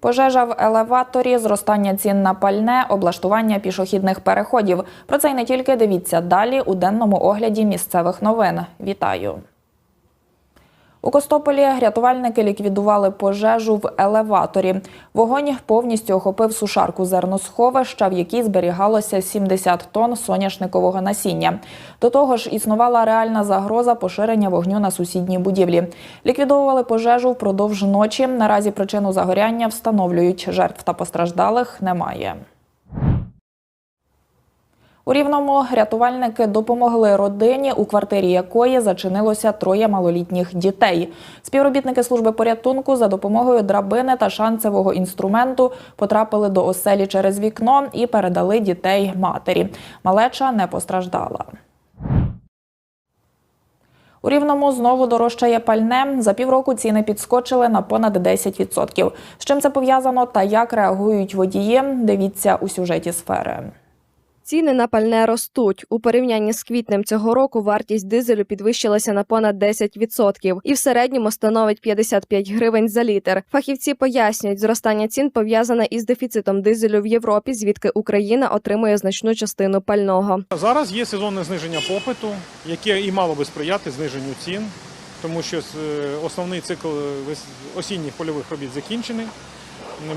Пожежа в елеваторі, зростання цін на пальне, облаштування пішохідних переходів. Про це й не тільки дивіться далі у денному огляді місцевих новин. Вітаю! У Костополі рятувальники ліквідували пожежу в елеваторі. Вогонь повністю охопив сушарку зерносховища, в якій зберігалося 70 тонн соняшникового насіння. До того ж, існувала реальна загроза поширення вогню на сусідній будівлі. Ліквідовували пожежу впродовж ночі. Наразі причину загоряння встановлюють. Жертв та постраждалих немає. У Рівному рятувальники допомогли родині, у квартирі якої зачинилося троє малолітніх дітей. Співробітники служби порятунку за допомогою драбини та шанцевого інструменту потрапили до оселі через вікно і передали дітей матері. Малеча не постраждала. У Рівному знову дорожчає пальне. За півроку ціни підскочили на понад 10%. З чим це пов'язано та як реагують водії? Дивіться у сюжеті сфери. Ціни на пальне ростуть. У порівнянні з квітнем цього року вартість дизелю підвищилася на понад 10% і в середньому становить 55 гривень за літр. Фахівці пояснюють, зростання цін пов'язане із дефіцитом дизелю в Європі, звідки Україна отримує значну частину пального. Зараз є сезонне зниження попиту, яке і мало би сприяти зниженню цін, тому що е, основний цикл осінніх польових робіт закінчений.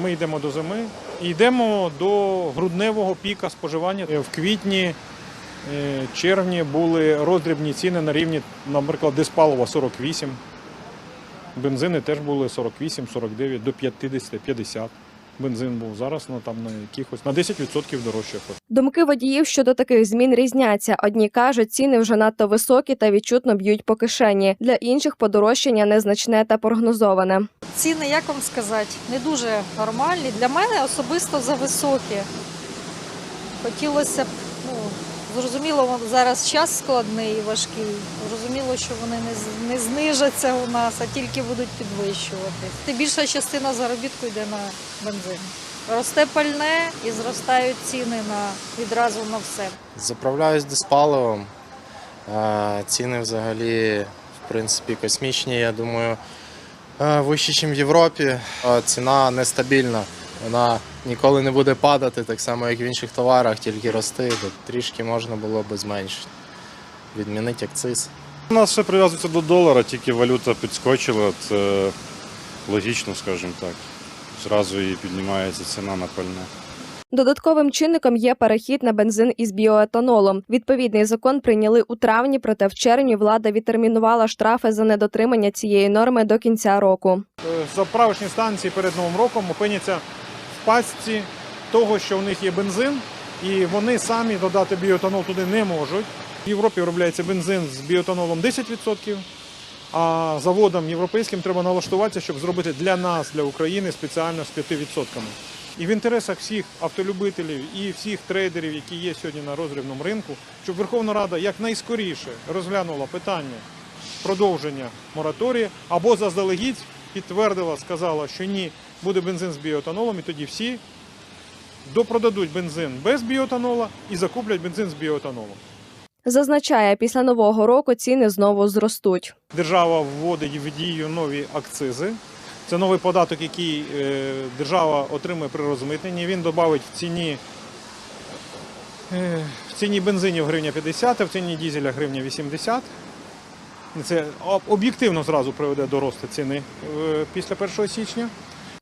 Ми йдемо до зими йдемо до грудневого піка споживання. Е, В квітні, е, червні були роздрібні ціни на рівні, наприклад, диспалова 48. Бензини теж були 48, 49, до 50, 50. Бензин був зараз на там на якихось на 10% дорожче. Думки водіїв щодо таких змін різняться. Одні кажуть, ціни вже надто високі та відчутно б'ють по кишені. Для інших подорожчання незначне та прогнозоване. Ціни, як вам сказати, не дуже нормальні. Для мене особисто за високі. Хотілося б, зрозуміло, зараз час складний і важкий. Зрозуміло, що вони не, знижаться у нас, а тільки будуть підвищувати. Ти більша частина заробітку йде на бензин. Росте пальне і зростають ціни на відразу на все. Заправляюсь диспаливом. Е, Ціни взагалі, в принципі, космічні, я думаю, е, вищі, ніж в Європі. Е, Ціна нестабільна. Вона ніколи не буде падати, так само, як в інших товарах, тільки рости. Тут Трішки можна було би зменшити. Відмінити акциз. У нас все прив'язується до долара, тільки валюта підскочила, це логічно, скажімо так. Зразу і піднімається ціна на пальне. Додатковим чинником є перехід на бензин із біоетанолом. Відповідний закон прийняли у травні, проте в червні влада відтермінувала штрафи за недотримання цієї норми до кінця року. Е, заправочні станції перед Новим роком опиняться пастці того, що в них є бензин, і вони самі додати біоетанол туди не можуть. В Європі виробляється бензин з біоетанолом 10%, а заводам європейським треба налаштуватися, щоб зробити для нас, для України, спеціально з 5%. І в інтересах всіх автолюбителів і всіх трейдерів, які є сьогодні на розрібному ринку, щоб Верховна Рада якнайскоріше розглянула питання продовження мораторію або заздалегідь підтвердила, сказала, що ні, буде бензин з біоетанолом, і тоді всі допродадуть бензин без біоетанола і закуплять бензин з біоетанолом. Зазначає, після нового року ціни знову зростуть. Держава вводить в дію нові акцизи. Це новий податок, який е, держава отримує при розмитненні. Він додавить в ціні, е, в ціні бензинів гривня 50, а в ціні дізеля гривня 80. Це об'єктивно зразу приведе до росту ціни е, після 1 січня.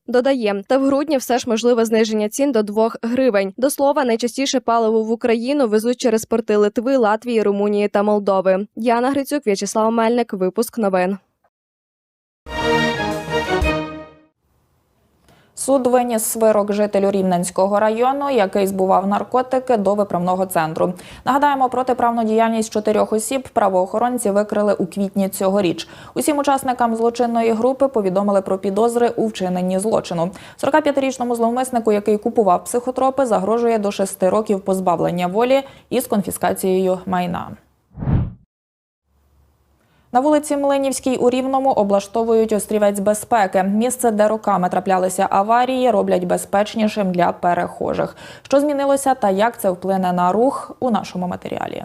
Додає, та в грудні все ж можливе зниження цін до 2 гривень. До слова, найчастіше паливо в Україну везуть через порти Литви, Латвії, Румунії та Молдови. Яна Грицюк, В'ячеслав Мельник. Випуск новин. Суд виніс вирок жителю Рівненського району, який збував наркотики до виправного центру. Нагадаємо, протиправну діяльність чотирьох осіб правоохоронці викрили у квітні цьогоріч. Усім учасникам злочинної групи повідомили про підозри у вчиненні злочину. 45-річному зловмиснику, який купував психотропи, загрожує до 6 років позбавлення волі із конфіскацією майна. На вулиці Млинівській у Рівному облаштовують острівець безпеки. Місце, де роками траплялися аварії, роблять безпечнішим для перехожих. Що змінилося та як це вплине на рух у нашому матеріалі?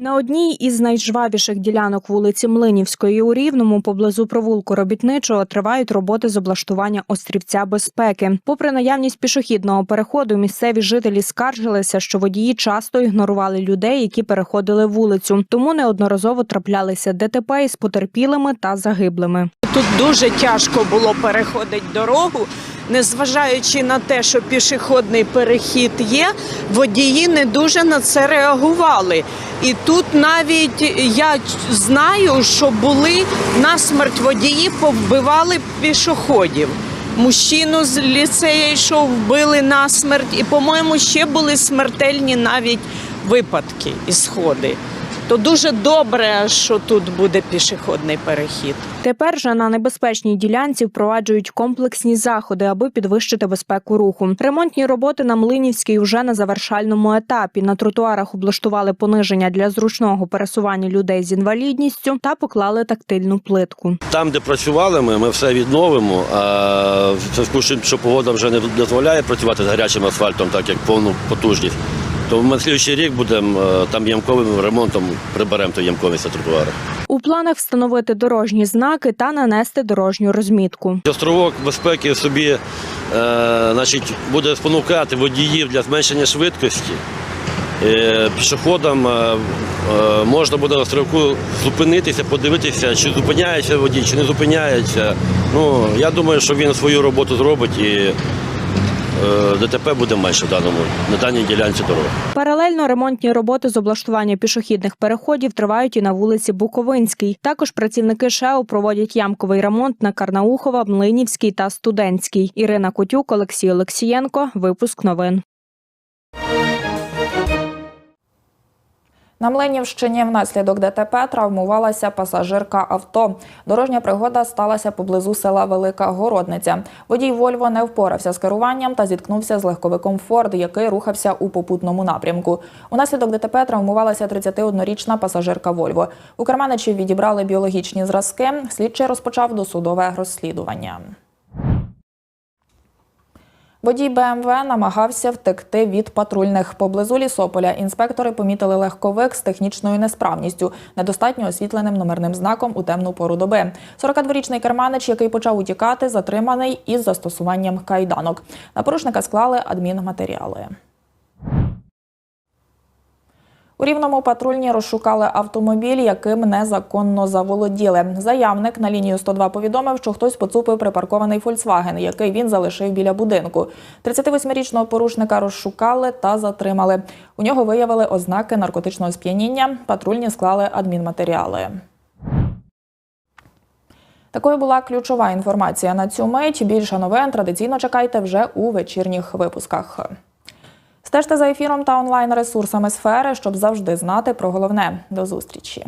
На одній із найжвавіших ділянок вулиці Млинівської у Рівному поблизу провулку робітничого тривають роботи з облаштування острівця безпеки. Попри наявність пішохідного переходу, місцеві жителі скаржилися, що водії часто ігнорували людей, які переходили вулицю, тому неодноразово траплялися ДТП із потерпілими та загиблими. Тут дуже тяжко було переходити дорогу, незважаючи на те, що пішохідний перехід є, водії не дуже на це реагували. І тут навіть я знаю, що були насмерть водії, повбивали пішоходів. Мужчину з ліцею йшов, вбили насмерть, і, по-моєму, ще були смертельні навіть випадки і сходи. То дуже добре, що тут буде пішохідний перехід. Тепер же на небезпечній ділянці впроваджують комплексні заходи, аби підвищити безпеку руху. Ремонтні роботи на Млинівській вже на завершальному етапі. На тротуарах облаштували пониження для зручного пересування людей з інвалідністю та поклали тактильну плитку. Там, де працювали ми, ми все відновимо. А в зв'язку що погода вже не дозволяє працювати з гарячим асфальтом, так як повну потужність, то ми слідчий рік будемо е, там ямковим ремонтом приберемо ту ямковість на тротуарах. У планах встановити дорожні знаки та нанести дорожню розмітку. Островок безпеки собі е, значить, буде спонукати водіїв для зменшення швидкості. Е, Пішоходам е, е, можна буде на островку зупинитися, подивитися, чи зупиняється водій, чи не зупиняється. Ну, я думаю, що він свою роботу зробить і ДТП буде менше в даному, на даній ділянці дороги. Паралельно ремонтні роботи з облаштування пішохідних переходів тривають і на вулиці Буковинській. Також працівники ШЕО проводять ямковий ремонт на Карнаухова, Млинівській та Студентській. Ірина Котюк, Олексій Олексієнко. Випуск новин. На Мленівщині внаслідок ДТП травмувалася пасажирка авто. Дорожня пригода сталася поблизу села Велика Городниця. Водій Вольво не впорався з керуванням та зіткнувся з легковиком Форд, який рухався у попутному напрямку. Унаслідок ДТП травмувалася 31-річна пасажирка Вольво. У Керманичі відібрали біологічні зразки. Слідчий розпочав досудове розслідування. Водій БМВ намагався втекти від патрульних. Поблизу Лісополя інспектори помітили легковик з технічною несправністю, недостатньо освітленим номерним знаком у темну пору доби. 42-річний керманич, який почав утікати, затриманий із застосуванням кайданок. На порушника склали адмінматеріали. У рівному патрульні розшукали автомобіль, яким незаконно заволоділи. Заявник на лінію 102 повідомив, що хтось поцупив припаркований Фольксваген, який він залишив біля будинку. 38-річного порушника розшукали та затримали. У нього виявили ознаки наркотичного сп'яніння. Патрульні склали адмінматеріали. Такою була ключова інформація на цю мить. Більше новин традиційно чекайте вже у вечірніх випусках. Стежте за ефіром та онлайн ресурсами сфери, щоб завжди знати про головне. До зустрічі.